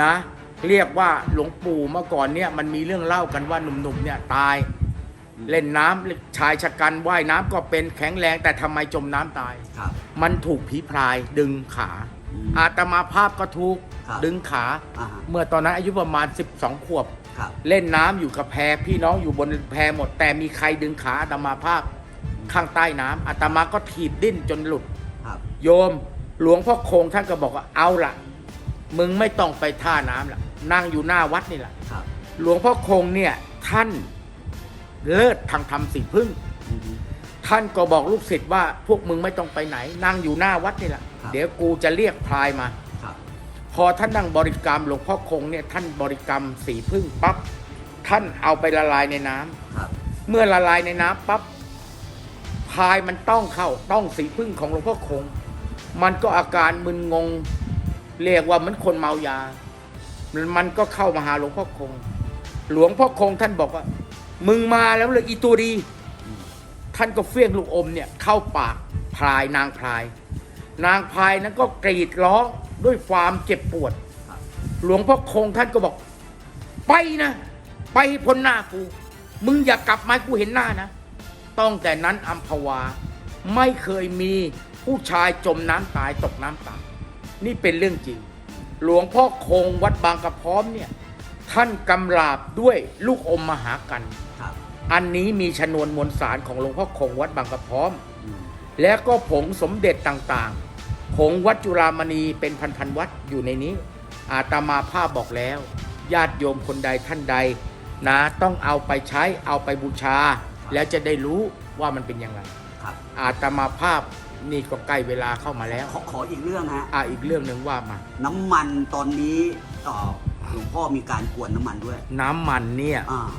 นะ เรียกว่าหลวงปู่เมื่อก่อนเนี่ยมันมีเรื่องเล่ากันว่าหนุ่มๆเนี่ยตาย เล่นน้ำชายชะกันว่ายน้ำก็เป็นแข็งแรงแต่ทำไมจมน้ำตาย ครับ มันถูกผีพรายดึงขา อืมอาตมาภาพก็ถูกครับดึงขา อ่าฮะ เมื่อตอนนั้นอายุประมาณ 12 ขวบ ครับ เล่นน้ำอยู่กับแพพี่น้องอยู่บนแพหมด แต่มีใครดึงขาอาตมาภาพข้างใต้น้ำอาตมาก็ถีบดิ้นจนหลุด ครับ โยมหลวงพ่อคงท่านก็บอกว่าเอาละ มึงไม่ต้องไปท่าน้ำละนั่งอยู่หน้าวัดนี่แหละครับหลวงพ่อคงเนี่ยท่านเลิศทางธรรมสีพึ่ง อือฮึ ท่านก็บอกลูกศิษย์ว่าพวกมึงไม่ต้องไปไหน นั่งอยู่หน้าวัดนี่แหละครับ เดี๋ยวกูจะเรียกพลายมา ครับพอท่านนั่งบริกรรมหลวงพ่อคงเนี่ยท่านบริกรรมสีพึ่งปั๊บท่านเอาไปละลายในน้ำครับเมื่อละลายในน้ำปั๊บพายมันต้องเข้าต้องสีพึ่งของหลวงพ่อคง มันก็อาการมึนงง เรียกว่าเหมือนคนเมายา มันก็เข้ามาหาหลวงพ่อคง หลวงพ่อคงท่านบอกว่า มึงมาแล้วเลยอีตัวดี ท่านก็เฟี้ยงลูกอมเนี่ย เข้าปากพลายนางพลาย นางพลายนั้นก็กรีดร้องด้วยความเจ็บปวด หลวงพ่อคงท่านก็บอก ไปนะ ไปพ้นหน้ากู มึงอย่ากลับมากูเห็นหน้านะต้องแต่นั้นอัมพวา ไม่เคยมีผู้ชายจมน้ำตายตกน้ำตาย นี่เป็นเรื่องจริง หลวงพ่อคงวัดบางกระพร้อมเนี่ย ท่านกำราบด้วยลูกอมมหากันครับอันนี้มีชนวนมวลสารของหลวงพ่อคงวัดบางกระพร้อมอืมแล้วก็ผงสมเด็จต่างๆ ผงวัดจุฬามณีเป็นพันๆวัดอยู่ในนี้ อาตมาภาพบอกแล้ว ญาติโยมคนใดท่านใด นะต้องเอาไปใช้เอาไปบูชา แล้วจะได้รู้ว่ามันเป็นยังไงครับอาตมาภาพ นี่ก็ใกล้เวลาเข้ามาแล้วขอขออีกเรื่องฮะ อ่าอีกเรื่องหนึ่งว่ามา น้ำมันตอนนี้เอ่อหลวงพ่อมีการกวนน้ำมันด้วย น้ำมันเนี่ยอ่า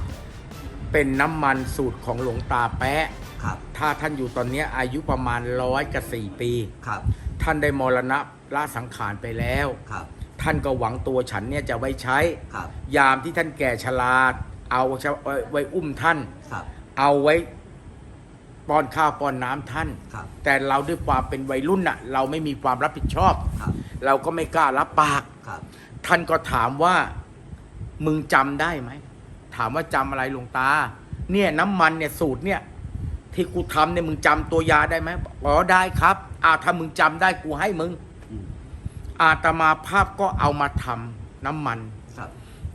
เป็นน้ำมันสูตรของหลวงตาแปะครับ ถ้าท่านอยู่ตอนเนี้ยอายุประมาณร้อยกับสี่ปี ครับ ท่านได้มรณะละสังขารไปแล้ว ครับ ท่านก็หวังตัวฉันเนี่ยจะไว้ใช้ ครับ ยามที่ท่านแก่ชราเอาไว้ไว้อุ้มท่าน ครับ เอาไว้ ป้อนข้าวป้อนน้ำท่าน ครับแต่เราด้วยความเป็นวัยรุ่นน่ะ เราไม่มีความรับผิดชอบ ครับ เราก็ไม่กล้ารับปาก ครับ ท่านก็ถามว่ามึงจำได้ไหม ถามว่าจำอะไรหลวงตา เนี่ยน้ำมันเนี่ยสูตรเนี่ย ที่กูทำเนี่ยมึงจำตัวยาได้ไหมอ๋อได้ครับอ้าวถ้ามึงจำได้กูให้มึง อืมอาตมาภาพก็เอามาทำน้ำมัน ครับ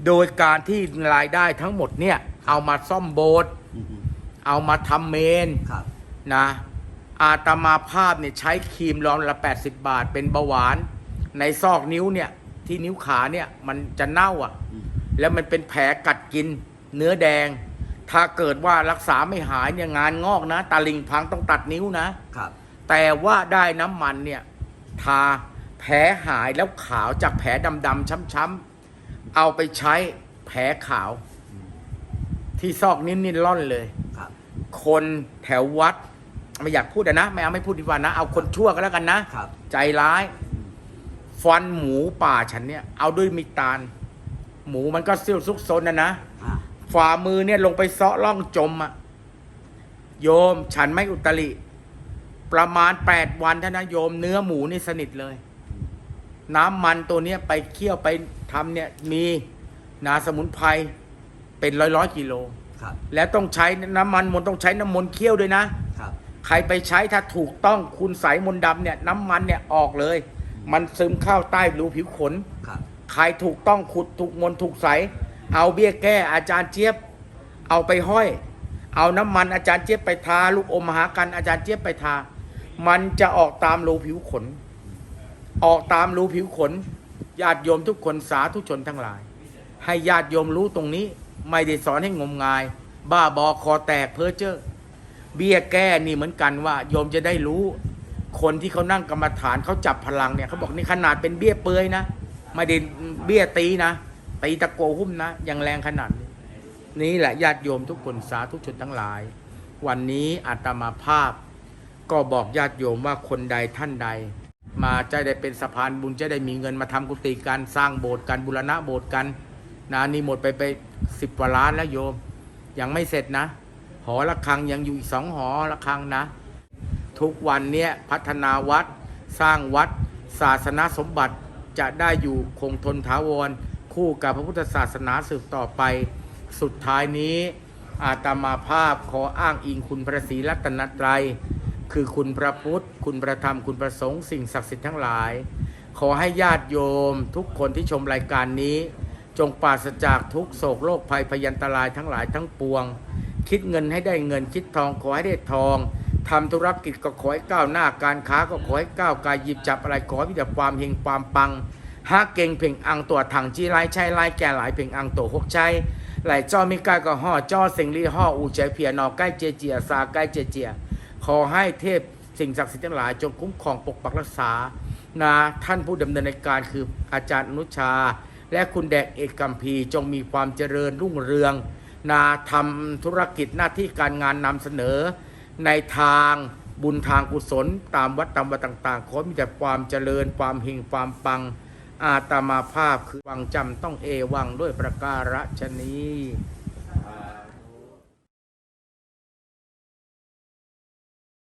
โดยการที่รายได้ทั้งหมดเนี่ย เอามาซ่อมโบสถ์อืมอืม เอามาทำเมนครับ นะอาตมาภาพเนี่ยใช้ครีมร้อนละ 80 บาท เป็นเบาหวาน ในซอกนิ้วเนี่ย ที่นิ้วขาเนี่ยมันจะเน่าอะ อืม แล้วมันเป็นแผลกัดกิน เนื้อแดง ถ้าเกิดว่ารักษาไม่หายเนี่ยงานงอกนะ ตาลิงพังต้องตัดนิ้วนะ ครับแต่ว่าได้น้ำมันเนี่ยทาแผลหายแล้วขาวจากแผลดำๆช้ำๆเอาไปใช้แผลขาว ที่ซอกนิ้วนี่ร่อนเลยครับ คนแถววัด ไม่อยากพูดอะนะ ไม่เอาไม่พูดดีกว่านะ เอาคนชั่วก็แล้วกันนะ ครับ ใจร้ายอืมฟันหมูป่าฉันเนี่ย เอาด้วยมีดตาล หมูมันก็เซี่ยวซุกซนนะนะ อ่าฝ่ามือเนี่ยลงไปเซาะล่องจมอะโยมฉันไม่อุตริ ประมาณแปดวันเท่านั้นโยมเนื้อหมูนี่สนิทเลย น้ำมันตัวเนี้ยไปเคี่ยวไปทำเนี่ยมีนาสมุนไพรเป็นร้อยร้อยๆกิโล ครับ แล้วต้องใช้น้ำมันมนต์ต้องใช้น้ำมนต์เคี่ยวด้วยนะ ครับ ใครไปใช้ถ้าถูกต้องคุณใสมนต์ดำเนี่ยน้ำมันเนี่ยออกเลย มันซึมเข้าใต้รูผิวขน ครับ ใครถูกต้องขุดถูกมนต์ถูกใส เอาเบี้ยแก้อาจารย์เจี๊ยบ เอาไปห้อย เอาน้ำมันอาจารย์เจี๊ยบไปทาลูกอมมหากันอาจารย์เจี๊ยบไปทา มันจะออกตามรูผิวขน ออกตามรูผิวขนญาติโยมทุกคนสาธุชนทั้งหลาย ให้ญาติโยมรู้ตรงนี้ ไม่ได้สอนให้งมงาย บ้าบอคอแตกเพ้อเจ้อเบี้ยแก้นี่เหมือนกันว่าโยมจะได้รู้ คนที่เขานั่งกรรมฐานเขาจับพลังเนี่ยเขาบอกนี่ขนาดเป็นเบี้ยเปือยนะไม่ได้เบี้ยตีนะตีตะโกหุ้มนะยังแรงขนาดนี้นี่แหละญาติโยมทุกคนสาธุชนทั้งหลาย วันนี้อาตมาภาพ ก็บอกญาติโยมว่าคนใดท่านใด มาจะได้เป็นสะพานบุญจะได้มีเงินมาทำกุฏิการสร้างโบสถ์กันบุรณะโบสถ์กัน นะนี่หมดไปไปสิบกว่าล้านแล้วโยม ยังไม่เสร็จนะ หอระฆังยังอยู่อีกสองหอระฆังนะ ทุกวันเนี้ยพัฒนาวัดสร้างวัดศาสนาสมบัติจะได้อยู่คงทนถาวร คู่กับพระพุทธศาสนาสืบต่อไป สุดท้ายนี้อาตมาภาพขออ้างอิงคุณพระศรีรัตนตรัย คือคุณพระพุทธ คุณพระธรรมคุณพระสงฆ์สิ่งศักดิ์สิทธิ์ทั้งหลาย ขอให้ญาติโยมทุกคนที่ชมรายการนี้ จงปราศจากทุกโศกโรคภัยพยันตรายทั้งหลายทั้งปวง คิดเงินให้ได้เงินคิดทองขอให้ได้ทองทำธุรกิจก็ขอให้ก้าวหน้าการค้าก็ขอให้ก้าวไกลหยิบจับอะไรขอให้มีแต่ความเฮงความปังหาเก่งเพ่งอังตัวถังจีไรใช้ไรแก่หลายเพ่งอังตัวหกใช้ไหลจ้อมีกายก็ห่อจ้อเสียงลีห่ออูใจเพียนอใกล้เจเจียซาใกล้เจเจีย ขอให้เทพสิ่งศักดิ์สิทธิ์ทั้งหลายจงคุ้มครองปกปักรักษานะท่านผู้ดำเนินในการคืออาจารย์อนุชา และคุณแดกเอกกัมพีจงมีความเจริญรุ่งเรือง นาทำธุรกิจหน้าที่การงานนำเสนอ ในทางบุญทางกุศล ตามวัดตามวัดต่างๆขอมีแต่ความเจริญความเฮงความปังอาตมาภาพคือวังจำต้องเอวังด้วยประการฉนี้